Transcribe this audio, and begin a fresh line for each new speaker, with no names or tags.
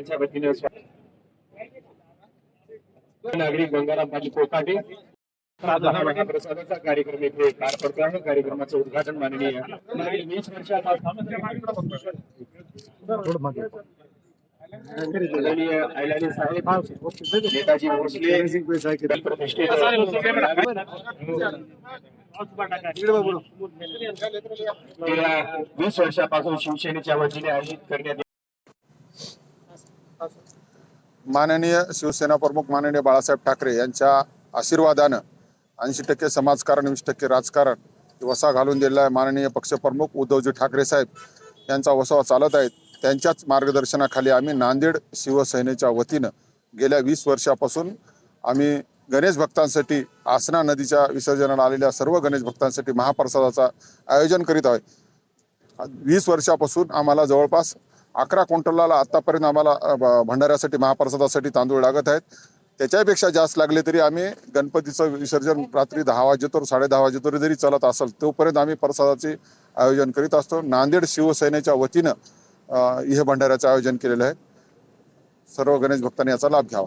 त्यांच्या वतीने नागरिक गंगाराम पाटील कोकाटे आज महाप्रसादाचा कार्यक्रम इथे पार पडतो आहे. कार्यक्रमाचं उद्घाटन माननीय मागील वीस वर्षात आयलानी साहेब नेताजी भोसले प्रतिष्ठित वीस वर्षापासून शिवसेनेच्या वतीने आयोजित करण्यात
माननीय शिवसेना प्रमुख माननीय बाळासाहेब ठाकरे यांच्या आशीर्वादानं ऐंशी टक्के समाजकारण वीस टक्के राजकारण वसा घालून दिलेला आहे. माननीय पक्षप्रमुख उद्धवजी ठाकरे साहेब यांचा वसावा चालत आहेत. त्यांच्याच मार्गदर्शनाखाली आम्ही नांदेड शिवसेनेच्या वतीनं गेल्या वीस वर्षापासून आम्ही गणेश भक्तांसाठी आसना नदीच्या विसर्जनाला आलेल्या सर्व गणेश भक्तांसाठी महाप्रसादाचा आयोजन करीत आहे. वीस वर्षापासून आम्हाला जवळपास अकरा क्विंटलला आत्तापर्यंत आम्हाला ब- भंडाऱ्यासाठी महाप्रसादासाठी तांदूळ लागत आहेत. त्याच्यापेक्षा जास्त लागले तरी आम्ही गणपतीचं विसर्जन रात्री दहा वाजेतोर साडे दहा वाजेतोर जरी चालत असेल तोपर्यंत आम्ही प्रसादाचे आयोजन करीत असतो. नांदेड शिवसेनेच्या वतीनं हे भंडाऱ्याचं आयोजन केलेलं आहे. सर्व गणेश भक्तांनी याचा लाभ घ्यावा.